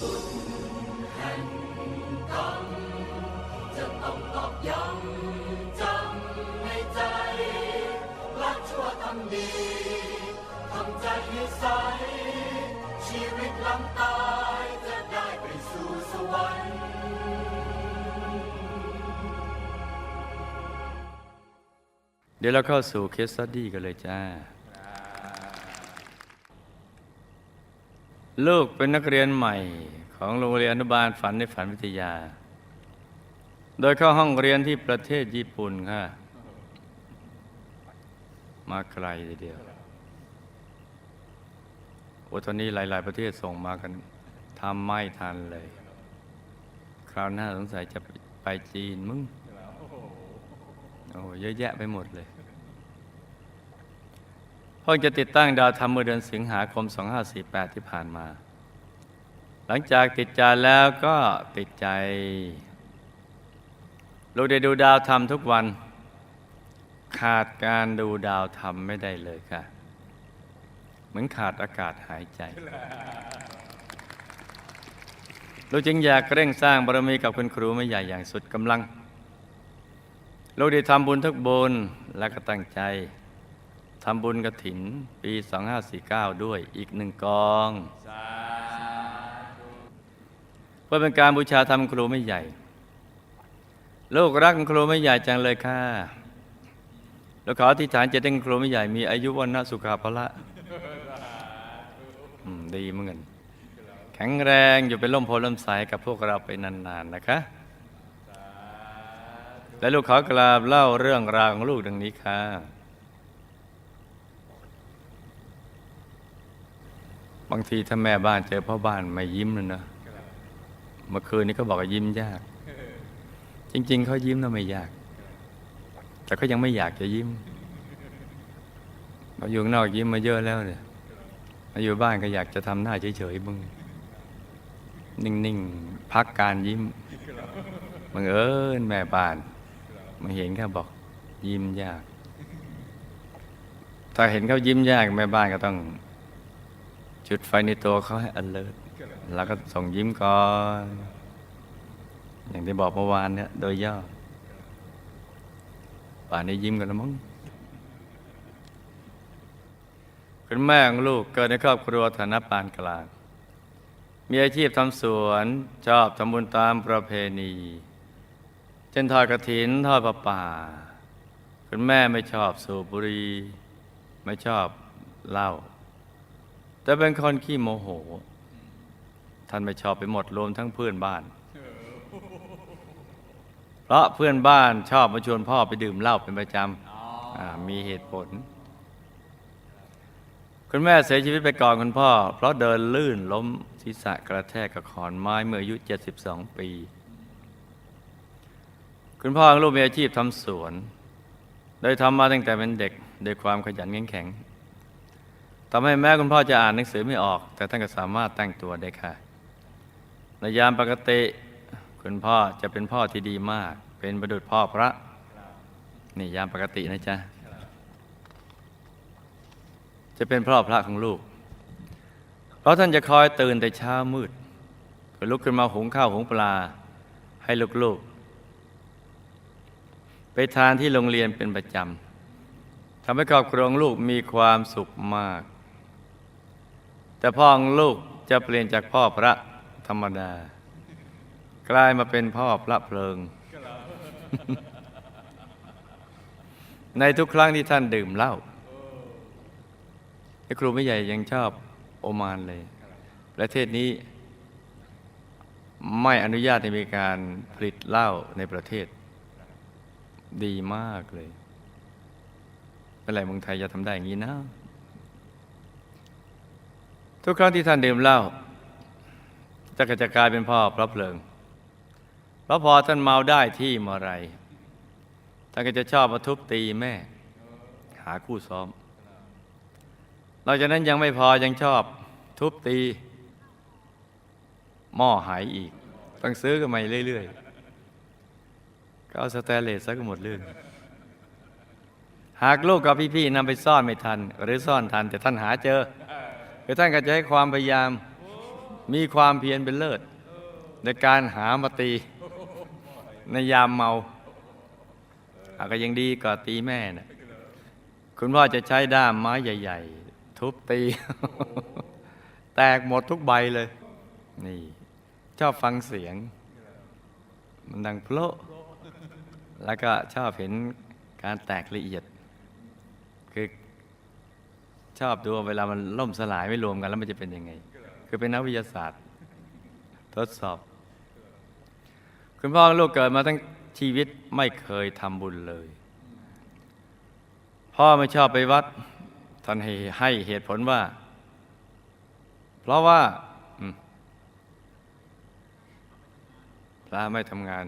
จะต้องตอกย้ำจำในใจรักชั่วทำดีทำใจให้ใส ชีวิตหลังตายจะได้ไปสู่สวรรค์เดี๋ยวเราเข้าสู่เคสสตดี้กันเลยจ้า ลูกเป็นนักเรียนใหม่ของโรงเรียนอนุบาลฝันในฝันวิทยา โดยเข้าห้องเรียนที่ประเทศญี่ปุ่นค่ะ มาไกลทีเดียวโอ้ตอนนี้หลาย ๆ ประเทศส่งมากันทำไม่ทันเลย คราวหน้าสงสัยจะไปจีนมึง โอ้เยอะแยะไปหมดเลย เพิ่งจะติดตั้งดาวธรรมเมื่อเดือนสิงหาคม 2548 ที่ผ่านมา หลังจากติดใจแล้วก็ติดใจ ลูกได้ดูดาวธรรมทุกวัน ขาดการดูดาวธรรมไม่ได้เลยค่ะ เหมือนขาดอากาศหายใจลูกจึงอยากเร่งสร้างบารมีกับคุณครูไม่ใหญ่อย่างสุดกำลัง ลูกได้ทำบุญทุกบุญและก็ตั้งใจ ทำบุญกระถินปี 2549 ด้วยอีกหนึ่งกอง เพื่อเป็นการบูชาธรรมครูไม่ใหญ่ ลูกรักคุณครูไม่ใหญ่จังเลยค่ะ แล้วขออธิษฐานจะได้คุณครูไม่ใหญ่มีอายุวันนะสุขาภละดีเหมือนกันแข็งแรงอยู่เป็นล่มโพล่มใสกับพวกเราไปนานๆนะคะ และลูกขอกราบเล่าเรื่องราวของลูกดังนี้ค่ะ บางทีถ้าแม่บ้านเจอพ่อบ้านไม่ยิ้มเลยนะเมื่อคืนนี้ก็บอกว่ายิ้มยาก จริง ๆเขายิ้มน่ะไม่ยาก แต่เขายังไม่อยากจะยิ้มมาอยู่นอกยิ้มมาเยอะแล้วเนี่ยมาอยู่บ้านก็อยากจะทำหน้าเฉยๆบ้างนิ่งๆพักการยิ้มบังเอิญแม่บ้านมาเห็นเขาบอก ยิ้มยาก ถ้าเห็นเขายิ้มยากแม่บ้านก็ต้อง จุดไฟในตัวเขาให้ alert แล้วก็ส่งยิ้มก่อน อย่างที่บอกเมื่อวานเนี่ยโดยย่อป่านนี้ยิ้มกันแล้วมั้งคุณแม่ของลูกเกิดในครอบครัวฐานะปานกลาง มีอาชีพทำสวนชอบทำบุญตามประเพณี เช่นทอดกระถินทอดประป่า คุณแม่ไม่ชอบสูบบุหรี่ไม่ชอบเหล้า แต่เป็นคนขี้โมโห ท่านไม่ชอบไปหมดรวมทั้งเพื่อนบ้าน เพราะเพื่อนบ้านชอบมาชวนพ่อไปดื่มเหล้าเป็นประจำมีเหตุผล คุณแม่เสียชีวิตไปก่อนคุณพ่อ เพราะเดินลื่นล้มศีรษะกระแทกกับขอนไม้เมื่ออายุ 72 ปี คุณพ่อของลูกมีอาชีพทำสวน โดยทำมาตั้งแต่เป็นเด็กด้วยความขยันขันแข็ง ทำให้แม้คุณพ่อจะอ่านหนังสือไม่ออก แต่ท่านก็สามารถแต่งตัวได้ค่ะ ในยามปกติ คุณพ่อจะเป็นพ่อที่ดีมาก เป็นประดุจพ่อพระ นี่ยามปกตินะจ๊ะ จะเป็นพ่อพระของลูก เพราะท่านจะคอยตื่นแต่เช้ามืดเพื่อลุกขึ้นมาหุงข้าวหุงปลา ให้ลูกๆ ไปทานที่โรงเรียนเป็นประจำทำให้ครอบครัวของลูกมีความสุขมาก แต่พ่อของลูกจะเปลี่ยนจากพ่อพระธรรมดา กลายมาเป็นพ่อพระเพลิง ในทุกครั้งที่ท่านดื่มเหล้าไอ้ครูไม่ใหญ่ยังชอบโอมานเลย ประเทศนี้ไม่อนุญาตให้มีการผลิตเหล้าในประเทศ ดีมากเลยเป็นไรเมืองไทยจะทำได้อย่างนี้นะ ทุกครั้งที่ท่านดื่มเหล้าจะกระจกลายเป็นพ่อพระเพลิงเพราะพอท่านเมาได้ที่เมื่อไรท่านก็จะชอบมาทุบตีแม่ หาคู่ซ้อมนอกจากนั้นยังไม่พอยังชอบทุบตี หม้อหายอีก ต้องซื้อกันใหม่เรื่อยๆก็เอาสแตนเลสซะก็หมดเรื่องหากลูกกับพี่ๆนำไปซ่อนไม่ทัน หรือซ่อนทันแต่ท่านหาเจอ คือท่านก็จะให้ความพยายามมีความเพียรเป็นเลิศ ในการหามาตีในยามเมาอาก็ยังดีกว่าตีแม่นะคุณพ่อจะใช้ด้ามไม้ใหญ่ ๆ ทุบตี แตกหมดทุกใบเลย นี่ชอบฟังเสียง มันดังโพละแล้วก็ชอบเห็นการแตกละเอียด ชอบดูเวลามันล่มสลายไม่รวมกันแล้วมันจะเป็นยังไง คือเป็นนักวิทยาศาสตร์ ทดสอบ คุณพ่อลูกเกิดมาทั้งชีวิตไม่เคยทำบุญเลย พ่อไม่ชอบไปวัดท่านให้ให้เหตุผลว่า เพราะว่าพระไม่ทำงาน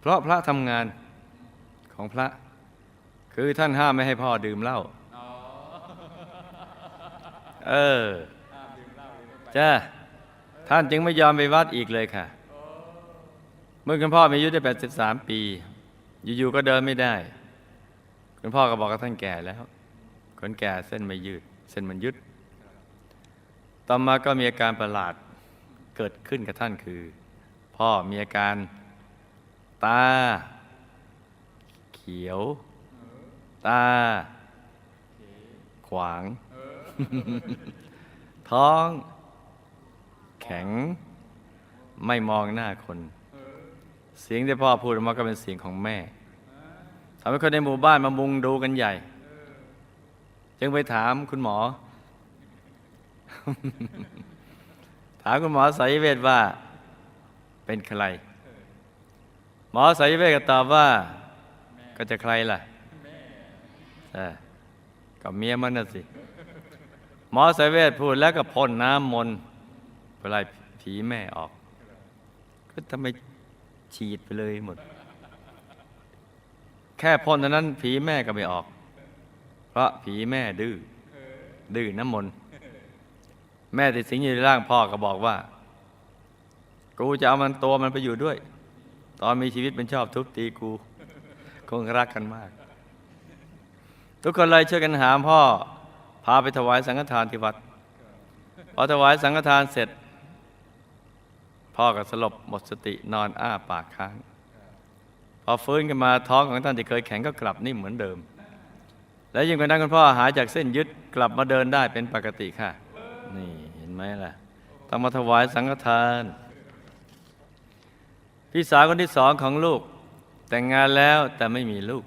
เพราะพระทำงาน ของพระ คือท่านห้ามไม่ให้พ่อดื่มเหล้าเออจ้าท่านจึงไม่ยอมไปวัดอีกเลยค่ะ เมื่อคุณพ่อมีอายุได้ 83 ปี อยู่ๆก็เดินไม่ได้ คุณพ่อก็บอกกับท่านแก่แล้วคนแก่เส้นไม่ยืด เส้นมันยึด ต่อมาก็มีอาการประหลาดเกิดขึ้นกับท่านคือ พ่อมีอาการตาเขียว ตา ขวาง ท้อง แข็ง ไม่มองหน้าคน เสียงที่พ่อพูดออกมาก็เป็นเสียงของแม่ทำให้คนในหมู่บ้านมามุงดูกันใหญ่ จึงไปถามคุณหมอ ถามคุณหมอสายเวทว่าเป็นใคร หมอสายเวทก็ตอบว่า ก็จะใครล่ะกับเมียมันน่ะสิ หมอสายเวทพูดแล้วก็พ่นน้ำมนต์เพื่อไล่ผีแม่ออก ก็ทำไมฉีดไปเลยหมด แค่พ่นเท่านั้น ผีแม่ก็ไม่ออก เพราะผีแม่ดื้อดื้อน้ำมนต์แม่ติดสิงอยู่ในร่างพ่อก็บอกว่า กูจะเอามันตัวมันไปอยู่ด้วย ตอนมีชีวิตเป็นชอบทุบตีกู คงรักกันมาก ทุกคนเลยช่วยกันหาพ่อ พาไปถวายสังฆทานที่วัด พอถวายสังฆทานเสร็จ พ่อก็สลบหมดสตินอนอ้าปากค้าง พอฟื้นขึ้นมาท้องของท่านที่เคยแข็งก็กลับนิ่มเหมือนเดิม และยิ่งกว่านั้นคุณพ่อหายจากเส้นยึดกลับมาเดินได้เป็นปกติค่ะ นี่เห็นไหมล่ะต้องมาถวายสังฆทาน พี่สาวคนที่สองของลูก แต่งงานแล้วแต่ไม่มีลูก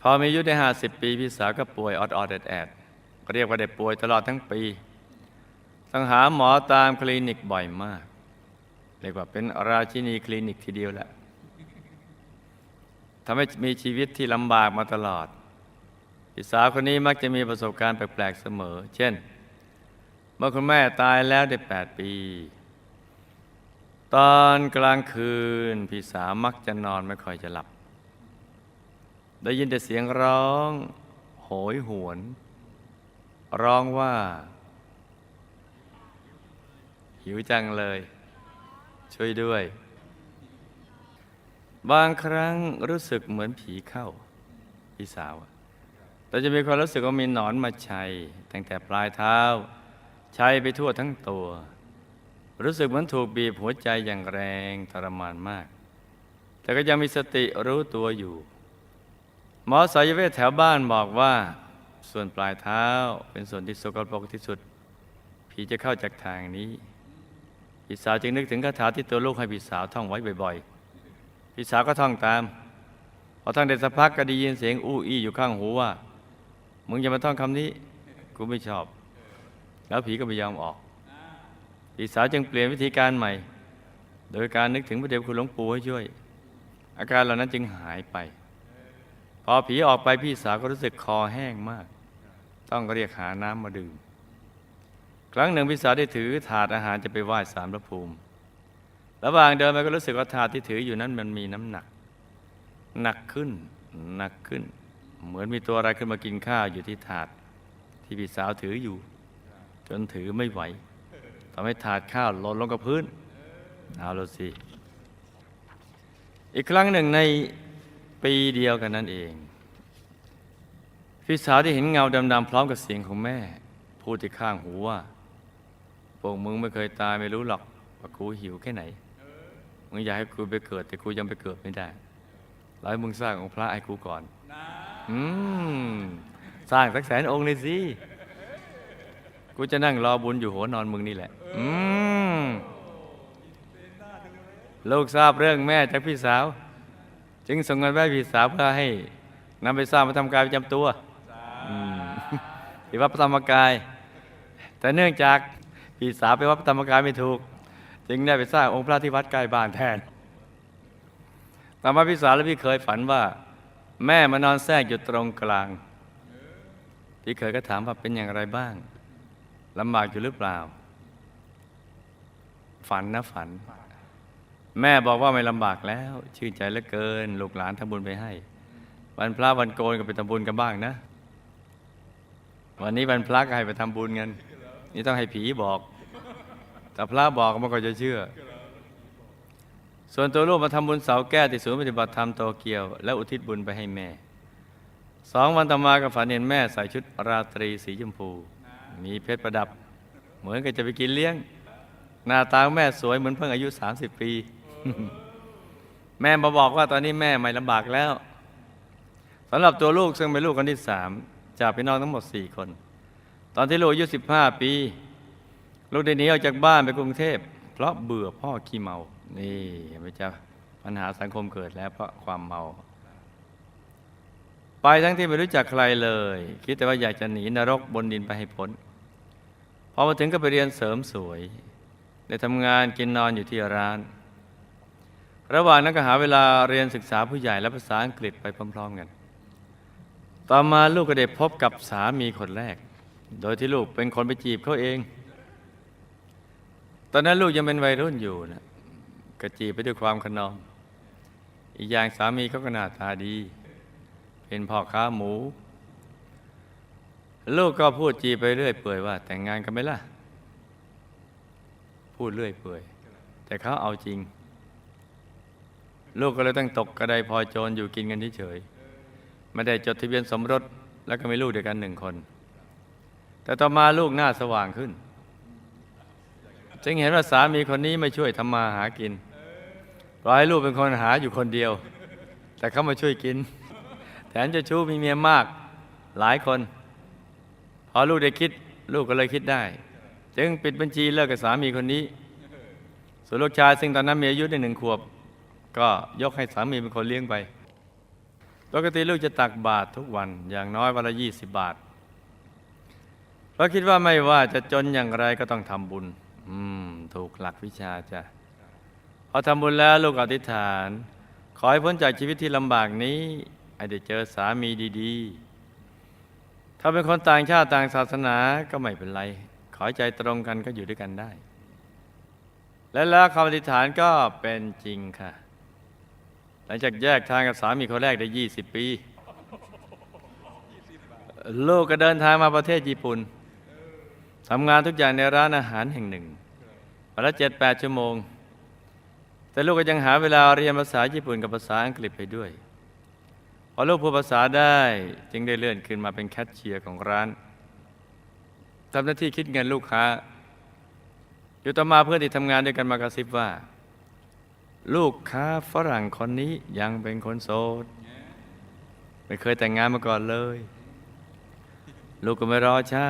พอมีอายุได้ห้าสิบปีพี่สาวก็ป่วยออดออดแอดแอดเรียกว่าได้ป่วยตลอดทั้งปี ต้องหาหมอตามคลินิกบ่อยมาก เรียกว่าเป็นราชินีคลินิกทีเดียวแหละทำให้มีชีวิตที่ลำบากมาตลอดพี่สาวคนนี้มักจะมีประสบการณ์แปลกๆเสมอ เช่น เมื่อคุณแม่ตายแล้วได้แปดปี ตอนกลางคืนพี่สาวมักจะนอนไม่ค่อยจะหลับ ได้ยินแต่เสียงร้อง โหยหวน ร้องว่า หิวจังเลย ช่วยด้วย บางครั้งรู้สึกเหมือนผีเข้า พี่สาวแต่จะมีความรู้สึกว่ามีหนอนมาชัยตั้งแต่ปลายเท้าชัยไปทั่วทั้งตัว รู้สึกเหมือนถูกบีบหัวใจอย่างแรงทรมานมาก แต่ก็ยังมีสติรู้ตัวอยู่ หมอสายเวทแถวบ้านบอกว่า ส่วนปลายเท้าเป็นส่วนที่สกปรกที่สุด ผีจะเข้าจากทางนี้ พี่สาวจึงนึกถึงคาถาที่ตัวลูกให้พี่สาวท่องไว้บ่อยๆ พี่สาวก็ท่องตาม พอท่องได้สักพักก็ได้ยินเสียงอู้อี้อยู่ข้างหูว่า มึงอย่ามาท่องคำนี้ กูไม่ชอบ แล้วผีก็ไม่ยอมออก พี่สาวจึงเปลี่ยนวิธีการใหม่ โดยการนึกถึงพระเดชคุณหลวงปู่ให้ช่วย อาการเหล่านั้นจึงหายไป พอผีออกไปพี่สาวก็รู้สึกคอแห้งมาก ต้องเรียกหาน้ำมาดื่ม ครั้งหนึ่งพี่สาวได้ถือถาดอาหารจะไปไหว้สารพระภูมิ ระหว่างเดินไปก็รู้สึกว่าถาดที่ถืออยู่นั้นมันมีน้ำหนัก หนักขึ้นหนักขึ้น เหมือนมีตัวอะไรขึ้นมากินข้าวอยู่ที่ถาด ที่พี่สาวถืออยู่ จนถือไม่ไหว ทำให้ถาดข้าวหล่นลงกับพื้นเอาละสิ อีกครั้งหนึ่งในปีเดียวกันนั่นเอง พี่สาวที่เห็นเงาดำๆพร้อมกับเสียงของแม่ พูดที่ข้างหูว่าพวกมึงไม่เคยตายไม่รู้หรอกว่ากูหิวแค่ไหน มึงอยากให้กูไปเกิด แต่กูยังไปเกิดไม่ได้ร้อยมึงสร้างองค์พระให้กูก่อนอืมสร้างสักแสนองค์เลยสิ กูจะนั่งรอบุญอยู่หัวนอนมึงนี่แหละ อืมลูกทราบเรื่องแม่จากพี่สาว จึงส่งเงินไปพี่สาวเพื่อให้นำไปสร้างพระธรรมกายประจำตัวที่วัดพระธรรมกาย แต่เนื่องจากพี่สาวไปวัดพระธรรมกายไม่ถูก จึงได้ไปสร้างองค์พระที่วัดใกล้บ้านแทนต่อมาพี่สาวและพี่เคยฝันว่า แม่มานอนแทรกอยู่ตรงกลาง พี่เคยก็ถามว่าเป็นอย่างไรบ้างลำบากอยู่หรือเปล่า ฝันนะฝัน แม่บอกว่าไม่ลำบากแล้ว ชื่นใจเหลือเกิน ลูกหลานทำบุญไปให้ วันพระวันโกนก็ไปทำบุญกันบ้างนะ วันนี้วันพระก็ให้ไปทำบุญกันนี่ต้องให้ผีบอก แต่พระบอกมันก็จะเชื่อ ส่วนตัวลูกมาทำบุญเสาแก้ที่ศูนย์ปฏิบัติธรรมโตเกียว และอุทิศบุญไปให้แม่สองวันต่อมาก็ฝันเห็นแม่ใส่ชุดราตรีสีชมพู มีเพชรประดับ เหมือนกับจะไปกินเลี้ยง หน้าตาแม่สวยเหมือนเพิ่งอายุ 30 ปี แม่มาบอกว่าตอนนี้แม่ไม่ลำบากแล้วสำหรับตัวลูกซึ่งเป็นลูกคนที่สามจากพี่น้องทั้งหมดสี่คน ตอนที่ลูกอายุ15ปี ลูกได้หนีออกจากบ้านไปกรุงเทพ เพราะเบื่อพ่อขี้เมา นี่เห็นไหมจ๊ะปัญหาสังคมเกิดแล้วเพราะความเมา ไปทั้งที่ไม่รู้จักใครเลย คิดแต่ว่าอยากจะหนีนรกบนดินไปให้พ้นพอมาถึงก็ไปเรียนเสริมสวย ได้ทำงานกินนอนอยู่ที่ร้าน ระหว่างนั้นก็หาเวลาเรียนศึกษาผู้ใหญ่และภาษาอังกฤษไปพร้อมๆกัน ต่อมาลูกก็ได้พบกับสามีคนแรก โดยที่ลูกเป็นคนไปจีบเขาเอง ตอนนั้นลูกยังเป็นวัยรุ่นอยู่นะก็จีบไปด้วยความขนอง อีกอย่างสามีเขาก็หน้าตาดี เป็นพ่อค้าหมู ลูกก็พูดจีบไปเรื่อยเปื่อยว่า แต่งงานกันไหมล่ะ พูดเรื่อยเปื่อย แต่เขาเอาจริง ลูกก็เลยต้องตกกระไดพอยโจรอยู่กินกันเฉยไม่ได้จดทะเบียนสมรสแล้วก็มีลูกเดียวกันหนึ่งคน แต่ต่อมาลูกหน้าสว่างขึ้น จึงเห็นว่าสามีคนนี้ไม่ช่วยทำมาหากินปล่อยให้ลูกเป็นคนหาอยู่คนเดียว แต่เขามาช่วยกิน แถมจะชู้มีเมียมากหลายคน พอลูกได้คิด ลูกก็เลยคิดได้ จึงปิดบัญชีเลิกกับสามีคนนี้ ส่วนลูกชายซึ่งตอนนั้นมีอายุได้หนึ่งขวบ ก็ยกให้สามีเป็นคนเลี้ยงไป ปกติลูกจะตักบาตรทุกวันอย่างน้อยวันละยี่สิบบาทเพราะคิดว่าไม่ว่าจะจนอย่างไรก็ต้องทำบุญ อืม ถูกหลักวิชาจ้ะพอทำบุญแล้วลูกอธิษฐาน ขอให้พ้นจากชีวิตที่ลำบากนี้ให้ได้เจอสามีดี ๆ ถ้าเป็นคนต่างชาติต่างศาสนาก็ไม่เป็นไร ขอให้ใจตรงกันก็อยู่ด้วยกันได้ และแล้วคำอธิษฐานก็เป็นจริงค่ะ หลังจากแยกทางกับสามีคนแรกได้ 20 ปี ลูกก็เดินทางมาประเทศญี่ปุ่นทำงานทุกอย่างในร้านอาหารแห่งหนึ่งวันละเจ็ดแปดชั่วโมง แต่ลูกก็ยังหาเวลาเรียนภาษาญี่ปุ่นกับภาษาอังกฤษไปด้วยพอลูกพูดภาษาได้จึงได้เลื่อนขึ้นมาเป็นแคชเชียร์ของร้าน ทำหน้าที่คิดเงินลูกค้า อยู่ต่อมาเพื่อนที่ทำงานด้วยกันมากระซิบว่า ลูกค้าฝรั่งคนนี้ยังเป็นคนโสดไม่เคยแต่งงานมาก่อนเลย ลูกก็ไม่รอช้า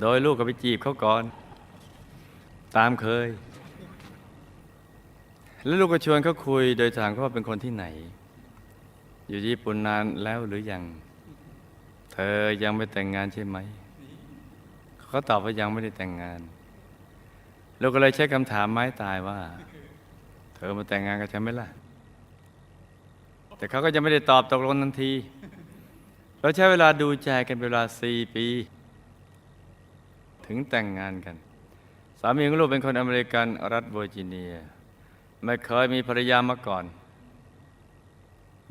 โดยลูกก็ไปจีบเขาก่อน ตามเคย แล้วลูกก็ชวนเขาคุยโดยถามเขาว่าเป็นคนที่ไหน อยู่ญี่ปุ่นนานแล้วหรือยัง เธอยังไม่แต่งงานใช่ไหม เขาตอบว่ายังไม่ได้แต่งงานลูกก็เลยใช้คำถามไม้ตายว่า เธอมาแต่งงานกับฉันไหมล่ะ แต่เขาก็ยังไม่ได้ตอบตกลงทันที เราใช้เวลาดูใจกันเป็นเวลาสี่ปี ถึงแต่งงานกัน สามีของลูกเป็นคนอเมริกันรัฐเวอร์จิเนีย ไม่เคยมีภรรยามาก่อน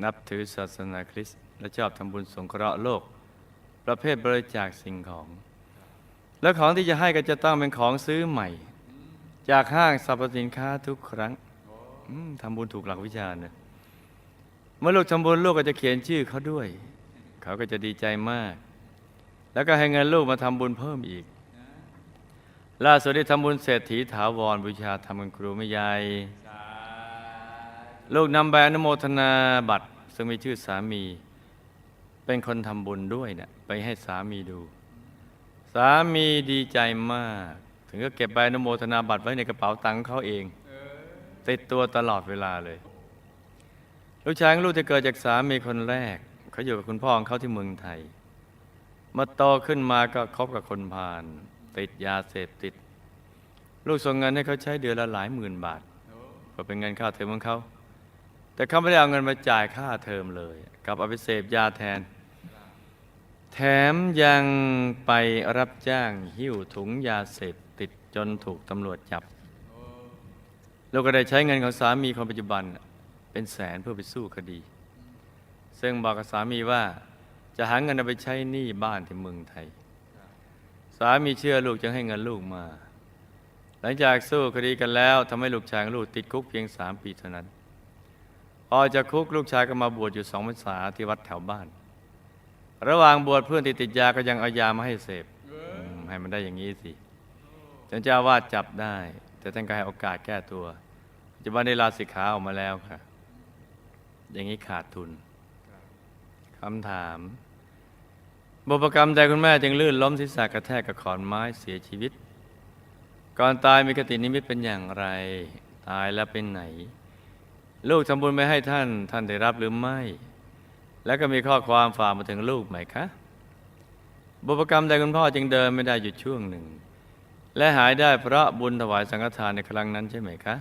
นับถือศาสนาคริสต์และชอบทำบุญสงเคราะห์โลก ประเภทบริจาคสิ่งของ และของที่จะให้ก็จะต้องเป็นของซื้อใหม่ จากห้างสรรพสินค้าทุกครั้งทำบุญถูกหลักวิชาเนะเมื่อลูกทำบุญลูกก็จะเขียนชื่อเขาด้วย เขาก็จะดีใจมาก แล้วก็ให้เงินลูกมาทำบุญเพิ่มอีก ล่าสุดได้ทำบุญเศรษฐีถาวรบูชาทำกันครูไม่ใหญ่ลูกนำใบอนุโมทนาบัตรซึ่งมีชื่อสามี เป็นคนทำบุญด้วยเนะี่ยไปให้สามีดู สามีดีใจมาก ถึงก็เก็บใบอนุโมทนาบัตรไว้ในกระเป๋าตังค์เขาเองติดตัวตลอดเวลาเลย ลูกชายของลูกจะเกิดจากสามีคนแรก เขาอยู่กับคุณพ่อของเขาที่เมืองไทยมาโตขึ้นมาก็คบกับคนพาลติดยาเสพติด ลูกส่งเงินให้เขาใช้เดือนละหลายหมื่นบาทก็เป็นเงินค่าเทอมของเขา แต่เขาไม่ได้เอาเงินมาจ่ายค่าเทอมเลยกับเอาไปเสพยาแทน แถมยังไปรับจ้างหิ้วถุงยาเสพติดจนถูกตำรวจจับ แลูกก็ได้ใช้เงินของสามีคนปัจจุบันเป็นแสนเพื่อไปสู้คดี ซึ่งบอกกับสามีว่าจะหาเงินเอาไปใช้หนี้บ้านที่เมืองไทย สามีเชื่อลูกจึงให้เงินลูกมา หลังจากสู้คดีกันแล้วทำให้ลูกชายลูกติดคุกเพียงสามปีเท่านั้น ออกจากคุกลูกชายก็มาบวชอยู่สองพรรษาที่วัดแถวบ้าน ระหว่างบวชเพื่อนที่ติดยาก็ยังเอายามาให้เสพอืมให้มันได้อย่างนี้สิจนเจ้าอาวาดจับได้ แต่ท่านก็ให้โอกาสแก้ตัวปัจจุบันได้ลาสิกขาออกมาแล้วค่ะ อย่างนี้ขาดทุนคำถามบุพกรรมใดคุณแม่จึงลื่นล้มศีรษะกระแทกกับขอนไม้เสียชีวิต ก่อนตายมีกตินิมิตเป็นอย่างไร ตายแล้วเป็นไหน ลูกทำบุญไปให้ท่าน ท่านได้รับหรือไม่ แล้วก็มีข้อความฝากมาถึงลูกไหมคะ บุพกรรมใดคุณพ่อจึงเดินไม่ได้หยุดช่วงหนึ่ง และหายได้เพราะบุญถวายสังฆทานในครั้งนั้นใช่ไหมคะ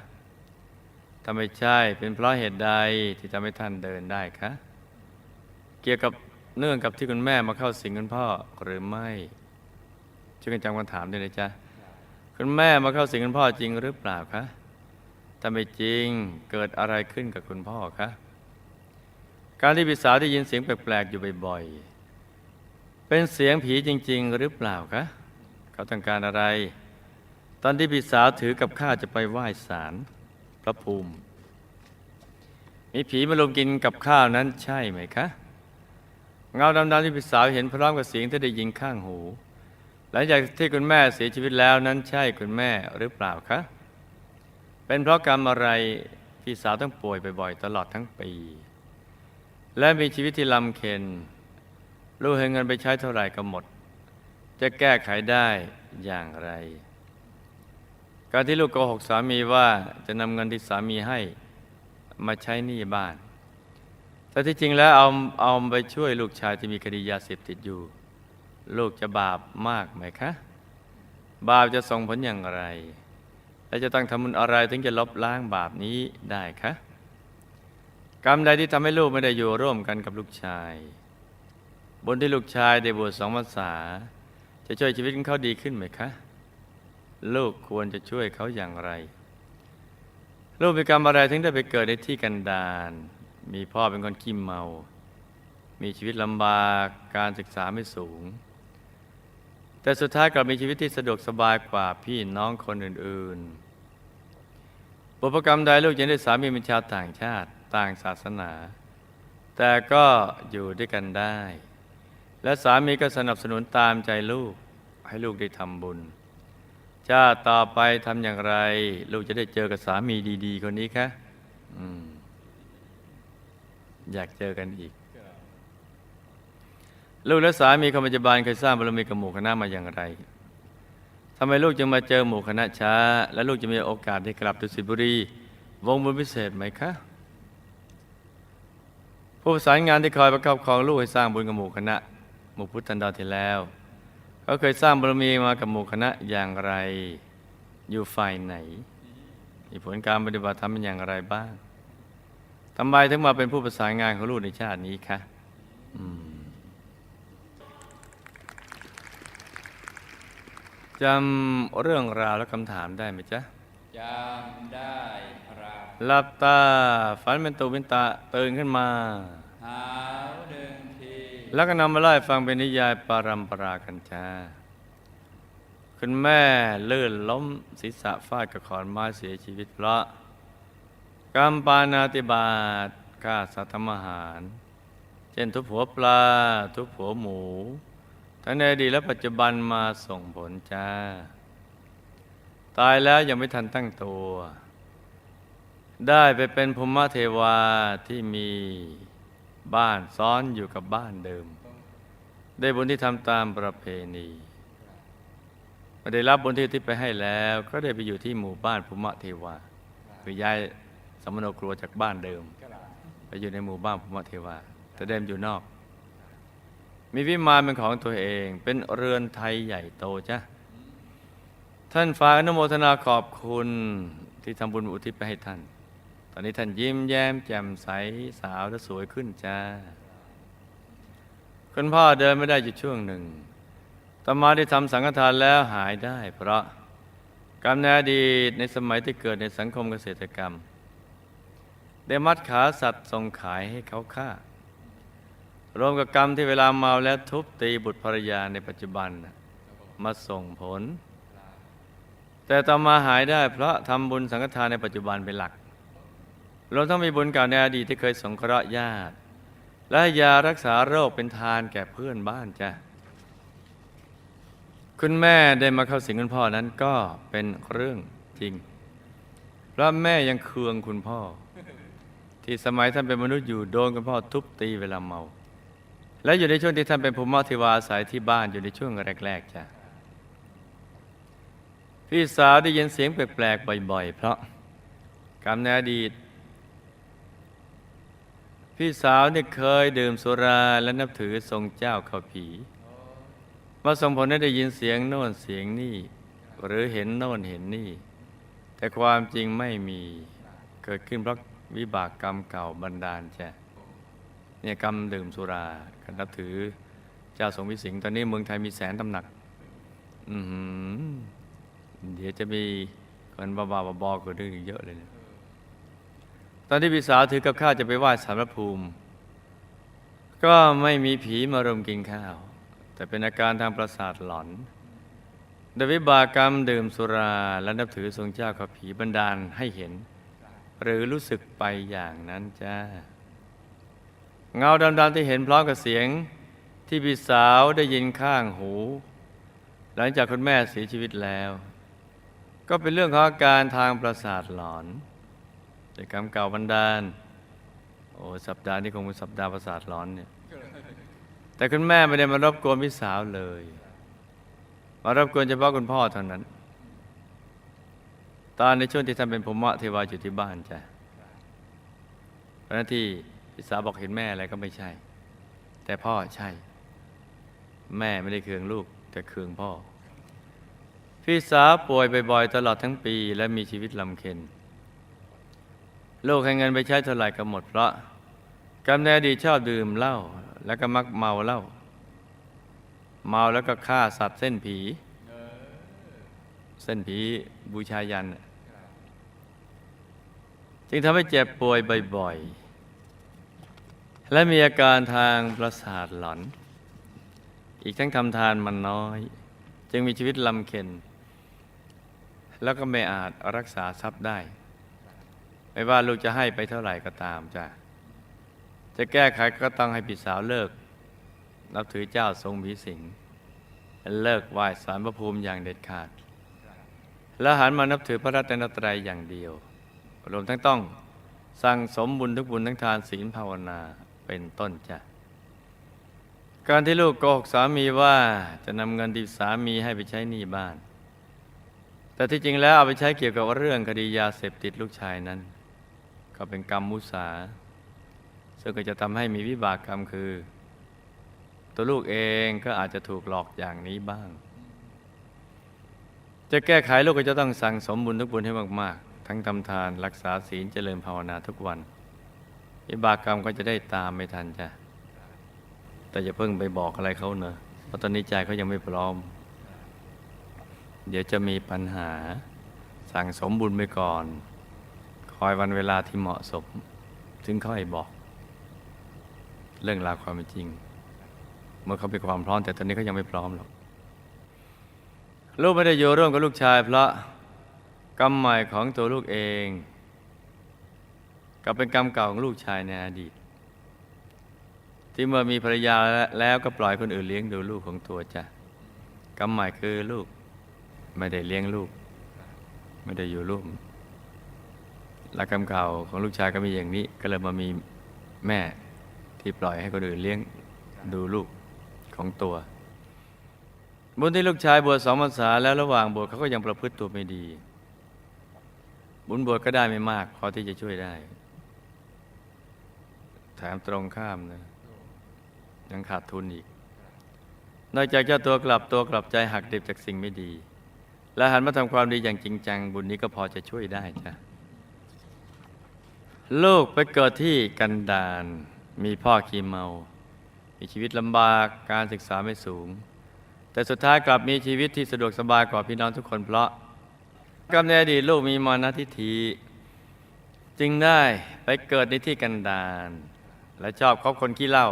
ถ้าไม่ใช่เป็นเพราะเหตุใดที่ทำให้ท่านเดินได้คะ เกี่ยวกับเนื่องกับที่คุณแม่มาเข้าสิงคุณพ่อหรือไม่ช่วยกันจำคำถามด้วยนะจ๊ะคุณแม่มาเข้าสิงคุณพ่อจริงหรือเปล่าคะ ถ้าไม่จริงเกิดอะไรขึ้นกับคุณพ่อคะ การที่พี่สาวได้ยินเสียงแปลกๆ อยู่บ่อยๆ เป็นเสียงผีจริง ๆ หรือเปล่าคะ เขาต้องการอะไร ตอนที่พี่สาวถือกับข้าจะไปไหว้ศาลพระภูมิ มีผีมาลงกินกับข้าวนั้นใช่ไหมคะ เงาดำๆที่พี่สาวเห็นพร้อมกับเสียงที่ได้ยินข้างหู หลังจากที่คุณแม่เสียชีวิตแล้วนั้นใช่คุณแม่หรือเปล่าคะ เป็นเพราะกรรมอะไรพี่สาวต้องป่วยบ่อยๆตลอดทั้งปี และมีชีวิตที่ลำเค็นลูกให้เงินไปใช้เท่าไหร่ก็หมด จะแก้ไขได้อย่างไร การที่ลูกโกหกสามีว่าจะนำเงินที่สามีให้มาใช้หนี้บ้านแต่ที่จริงแล้วเอาเอาไปช่วยลูกชายที่มีคดียาเสพติดอยู่ ลูกจะบาปมากไหมคะ บาปจะส่งผลอย่างไร และจะต้องทำบุญอะไรถึงจะลบล้างบาปนี้ได้คะกรรมใดที่ทำให้ลูกไม่ได้อยู่ร่วมกันกับลูกชายบนที่ลูกชายได้บวชสองพรรษา จะช่วยชีวิตของเขาดีขึ้นไหมคะลูกควรจะช่วยเขาอย่างไร ลูกมีกรรมอะไรถึงได้ไปเกิดในที่กันดารมีพ่อเป็นคนขี้เมา มีชีวิตลำบากการศึกษาไม่สูง แต่สุดท้ายกลับมีชีวิตที่สะดวกสบายกว่าพี่น้องคนอื่นๆ บุพกรรมใดลูกยังได้สามีเป็นชาวต่างชาติต่างศาสนา แต่ก็อยู่ด้วยกันได้ และสามีก็สนับสนุนตามใจลูกให้ลูกได้ทำบุญ ชาติต่อไปทำอย่างไร ลูกจะได้เจอกับสามีดี ๆ คนนี้คะออยากเจอกันอีก ลูกและสามีคนปัจจุบันเคยสร้างบารมีกับหมู่คณะมาอย่างไรทำไมลูกจึงมาเจอหมู่คณะช้า และลูกจะมีโอกาสได้กลับดุสิตบุรี วงบุญพิเศษไหมคะ ผู้ประสานงานที่คอยประคับครองลูกให้สร้างบุญกับหมู่คณะ หมู่พุทธันดรที่แล้วเขาเคยสร้างบารมีมากับหมู่คณะอย่างไร อยู่ฝ่ายไหน มีผลการปฏิบัติธรรมเป็นอย่างไรบ้างทำไมถึงมาเป็นผู้ประสานงานของลูกในชาตินี้คะอืม จำเรื่องราวและคำถามได้ไหมจ๊ะจำได้ครับหลับตาฝันเป็นตูเป็นตาตื่นขึ้นมาหาวหนึ่งทีแล้วก็นำมาไล่ฟังเป็นนิยายปารัมปรากันจ้าคุณแม่ลื่นล้มศีรษะฟาดกับขอนไม้เสียชีวิตเพราะกรรมปานาติบาตฆ่าสัตว์ทำอาหาร เช่นทุบหัวปลา ทุบหัวหมู ทั้งในอดีตและปัจจุบันมาส่งผลจ้า ตายแล้วยังไม่ทันตั้งตัว ได้ไปเป็นภูมิเทวาที่มีบ้านซ้อนอยู่กับบ้านเดิม ได้บุญที่ทำตามประเพณีพอได้รับบุญที่ที่ไปให้แล้ว ก็ได้ไปอยู่ที่หมู่บ้านภูมิเทวาคือย้ายสมณครัวจากบ้านเดิม ไปอยู่ในหมู่บ้านภูมิเทวาแต่เดิมอยู่นอก มีวิมานเป็นของตัวเอง เป็นเรือนไทยใหญ่โตจ้ะท่านฝากอนุโมทนาขอบคุณที่ทำบุญอุทิศไปให้ท่าน ตอนนี้ท่านยิ้มแย้มแจ่มใสสาวและสวยขึ้นจ้า คุณพ่อเดินไม่ได้อยู่ช่วงหนึ่งต่อมาได้ทำสังฆทานแล้วหายได้ เพราะกรรมในอดีตในสมัยที่เกิดในสังคมเกษตรกรรม ได้มัดขาสัตว์ส่งขายให้เขาฆ่า รวมกับกรรมที่เวลาเมาแล้วทุบตีบุตรภรรยาในปัจจุบันมาส่งผล แต่ต่อมาหายได้เพราะทำบุญสังฆทานในปัจจุบันเป็นหลักรวมทั้งมีบุญเก่าในอดีตที่เคยสงเคราะห์ญาติ และยารักษาโรคเป็นทานแก่เพื่อนบ้านจ้ะคุณแม่ได้มาเข้าสิงคุณพ่อนั้นก็เป็นเรื่องจริง เพราะแม่ยังเคืองคุณพ่อ ที่สมัยท่านเป็นมนุษย์อยู่โดนคุณพ่อทุบตีเวลาเมา และอยู่ในช่วงที่ท่านเป็นภูมิเทวาอาศัยที่บ้านอยู่ในช่วงแรกๆจ้ะพี่สาวได้ยินเสียงแปลกๆบ่อย ๆ เพราะกรรมในอดีต พี่สาวเนี่ยเคยดื่มสุราและนับถือทรงเจ้าเขาผีมาส่งผลให้ได้ยินเสียงโน่นเสียงนี่ หรือเห็นโน่นเห็นนี่ แต่ความจริงไม่มีเกิดขึ้นเพราะวิบากกรรมเก่าบันดาลจ้ะ เนี่ยกรรมดื่มสุราการนับถือเจ้าทรงวิสิงตอนนี้เมืองไทยมีแสนตำหนัก อือหือเดี๋ยวจะมีคนบ้าๆบอๆเกิดขึ้นอีกเยอะเลยนะตอนที่พี่สาวถือกับข้าวจะไปไหว้สารพภูมิ ก็ไม่มีผีมารุมกินข้าว แต่เป็นอาการทางประสาทหลอนโดยวิบากกรรมดื่มสุราและนับถือทรงเจ้ากับผีบันดาลให้เห็น หรือรู้สึกไปอย่างนั้นจ้า เงาดำๆที่เห็นพร้อมกับเสียงที่พี่สาวได้ยินข้างหู หลังจากคุณแม่เสียชีวิตแล้ว ก็เป็นเรื่องของอาการทางประสาทหลอนจากกรรมเก่าบันดาล โอ้สัปดาห์นี้คงเป็นสัปดาห์ประสาทหลอนเนี่ยแต่คุณแม่ไม่ได้มารบกวนพี่สาวเลย มารบกวนเฉพาะคุณพ่อเท่านั้น ตอนในช่วงที่ท่านเป็นภูมิเทวาอยู่ที่บ้านจ้ะเพราะหน้าที่ พี่สาวบอกเห็นแม่อะไรก็ไม่ใช่ แต่พ่อใช่ แม่ไม่ได้เคืองลูก แต่เคืองพ่อ พี่สาวป่วยบ่อยๆตลอดทั้งปี และมีชีวิตลำเค็ญลูกให้เงินไปใช้เท่าไหร่ก็หมดเพราะกำเนิดดีชอบดื่มเหล้าแล้วก็มักเมาเหล้าเมาแล้วก็ฆ่าสัตว์เส้นผี เส้นผีบูชายัน จึงทำให้เจ็บป่วยบ่อยๆ และมีอาการทางประสาทหลอน อีกทั้งทำทานมันน้อย จึงมีชีวิตลำเค็ญแล้วก็ไม่อาจรักษาทรัพย์ได้ ไม่ว่าลูกจะให้ไปเท่าไหร่ก็ตามจ้ะจะแก้ไขก็ต้องให้พี่สาวเลิก นับถือเจ้าทรงผีสิงเลิกไหว้สารพระภูมิอย่างเด็ดขาด แล้วหันมานับถือพระรัตนตรัยอย่างเดียว รวมทั้งต้องสั่งสมบุญทุกบุญทั้งทานศีลภาวนา เป็นต้นจ้ะ การที่ลูกโกหกสามีว่าจะนำเงินที่สามีให้ไปใช้หนี้บ้าน แต่ที่จริงแล้วเอาไปใช้เกี่ยวกับเรื่องคดียาเสพติดลูกชายนั้น ก็เป็นกรรมมุสา ซึ่งก็จะทำให้มีวิบากกรรมคือ ตัวลูกเองก็อาจจะถูกหลอกอย่างนี้บ้าง จะแก้ไขลูกก็จะต้องสั่งสมบุญทุกบุญให้มาก ๆ ทั้งทำทานรักษาศีลเจริญภาวนาทุกวัน วิบากกรรมก็จะได้ตามไม่ทันจ้ะแต่อย่าเพิ่งไปบอกอะไรเขาเนอะเพราะตอนนี้ใจเขายังไม่พร้อม เดี๋ยวจะมีปัญหา สั่งสมบุญไปก่อน คอยวันเวลาที่เหมาะสม ถึงค่อยบอก เรื่องราวความเป็นจริง เมื่อเขาเป็นความพร้อม แต่ตอนนี้เขายังไม่พร้อมหรอกลูกไม่ได้อยู่ร่วมกับลูกชายเพราะกรรมใหม่ของตัวลูกเอง กับเป็นกรรมเก่าของลูกชายในอดีต ที่เมื่อมีภรรยาแล้วก็ปล่อยคนอื่นเลี้ยงดูลูกของตัวจ้ะกรรมใหม่คือลูกไม่ได้เลี้ยงลูก ไม่ได้อยู่ร่วมและกรรมเก่าของลูกชายก็มีอย่างนี้ ก็เลยมามีแม่ที่ปล่อยให้คนอื่นเลี้ยงดูลูกของตัวบุญที่ลูกชายบวชสองพรรษาแล้วระหว่างบวชเขาก็ยังประพฤติตัวไม่ดี บุญบวชก็ได้ไม่มากพอที่จะช่วยได้ ถมตรงข้ามนะยังขาดทุนอีก นอกจากเจ้าตัวกลับตัวกลับใจหักดิบจากสิ่งไม่ดี และหันมาทำความดีอย่างจริงจัง บุญนี้ก็พอจะช่วยได้จ้ะลูกไปเกิดที่กันดารมีพ่อขี้เมา มีชีวิตลำบากการศึกษาไม่สูง แต่สุดท้ายกลับมีชีวิตที่สะดวกสบายกว่าพี่น้องทุกคนเพราะกำเนิดอดีตลูกมีมรณะทิฏฐิจึงได้ไปเกิดในที่กันดาร และชอบคบคนขี้เหล้า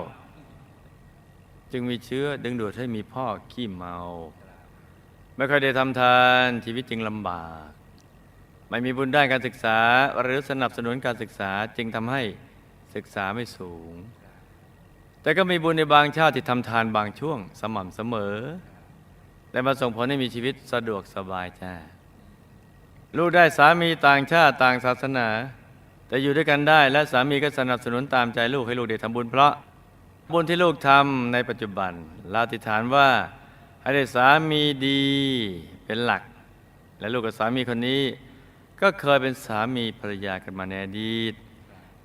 จึงมีเชื้อดึงดูดให้มีพ่อขี้เมา ไม่เคยได้ทำทานชีวิตจึงลำบาก ไม่มีบุญด้านการศึกษา หรือสนับสนุนการศึกษาจึงทำให้ศึกษาไม่สูง แต่ก็มีบุญในบางชาติที่ทำทานบางช่วงสม่ำเสมอแต่มาส่งผลให้มีชีวิตสะดวกสบายจ้าลูกได้สามีต่างชาติต่างศาสนา แต่อยู่ด้วยกันได้และสามีก็สนับสนุนตามใจลูกให้ลูกได้ทำบุญเพราะบุญที่ลูกทำในปัจจุบันลาติฐานว่าให้ได้สามีดีเป็นหลัก และลูกกับสามีคนนี้ ก็เคยเป็นสามีภรรยากันมาในอดีต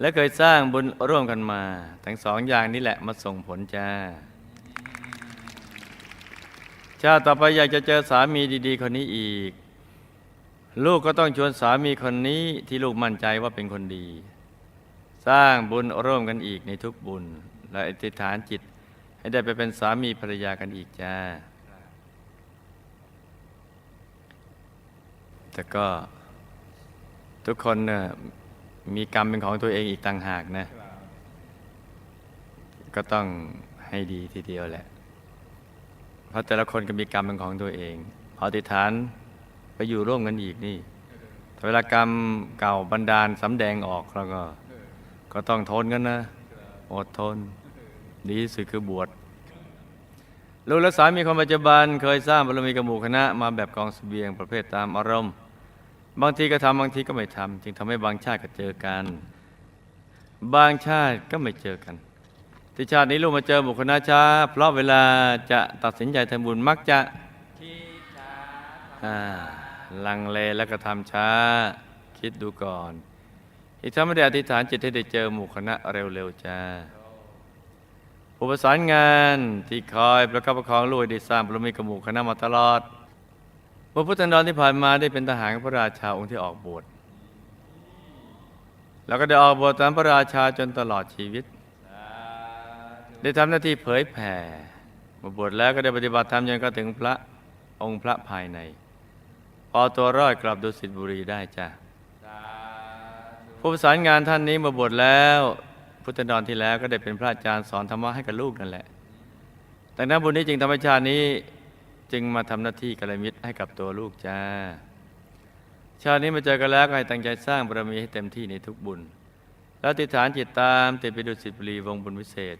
และเคยสร้างบุญร่วมกันมา ทั้งสองอย่างนี้แหละมาส่งผลจ้าชาติต่อไปอยากจะเจอสามีดี ๆ คนนี้อีก ลูกก็ต้องชวนสามีคนนี้ที่ลูกมั่นใจว่าเป็นคนดี สร้างบุญร่วมกันอีกในทุกบุญ และอธิษฐานจิตให้ได้ไปเป็นสามีภรรยากันอีกจ้า แต่ก็ทุกคนเนี่ยมีกรรมเป็นของตัวเองอีกต่างหากนะ ก็ต้องให้ดีทีเดียวแหละ เพราะแต่ละคนก็มีกรรมเป็นของตัวเองอธิษฐาน ไปอยู่ร่วมกันอีกนี่ถ้าเวลากรรมเก่าบันดาลสำแดงออกแล้วก็ ก็ต้องทนกันนะ อดทน ดีที่สุดคือบวชลูกและสามีคนปัจจุบัน เคยสร้างบารมีกับหมู่คณะมาแบบกองเสบียงประเภทตามอารมณ์ บางทีก็ทำบางทีก็ไม่ทำจึงทำให้บางชาติก็เจอกัน บางชาติก็ไม่เจอกันที่ชาตินี้ลูกมาเจอหมู่คณะช้าเพราะเวลาจะตัดสินใจทำบุญมักจะที่ช้าอ่า ลังเลแล้วก็ทำช้าคิดดูก่อน อีกทั้งไม่ได้อธิษฐานจิตให้ได้เจอหมู่คณะเร็วๆจ้าผู้ประสานงานที่คอยประคับประคองลูกได้สร้างบารมีกับหมู่คณะมาตลอดเมื่อพุทธนรที่ผ่านมาได้เป็นทหารพระราชาองค์ที่ออกบวชแล้วก็ได้ออกบวชตามพระราชาจนตลอดชีวิต ได้ทำหน้าที่เผยแผ่มื่อบวชแล้วก็ได้ปฏิบัติธรรมจนก็ถึงพระองค์พระภายใน พอตัวรอดกลับดุสิตบุรีได้จ้ะสาธุผู้ประสานงานท่านนี้มาบวชแล้ว พุทธดอนที่แล้วก็ได้เป็นพระอาจารย์สอนธรรมะให้กับลูกนั่นแหละแต่นั้นบุญนี้จึงธรรมชาตินี้จึงมาทำหน้าที่กัลยาณมิตรให้กับตัวลูกจ้า ชาตินี้มาเจอกันแล้วก็ให้ตั้งใจสร้างบารมีให้เต็มที่ในทุกบุญ แล้วติดฐานจิตตามติดไปดุสิตบุรีวงบุญวิเศษ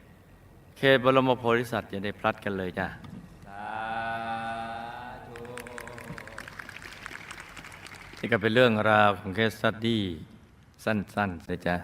เขตบรมโพธิสัตว์อย่าได้พลัดกันเลยจ้าสา นี่ก็เป็นเรื่องราวของเคสสตดี้สั้นๆเลยจ้ะ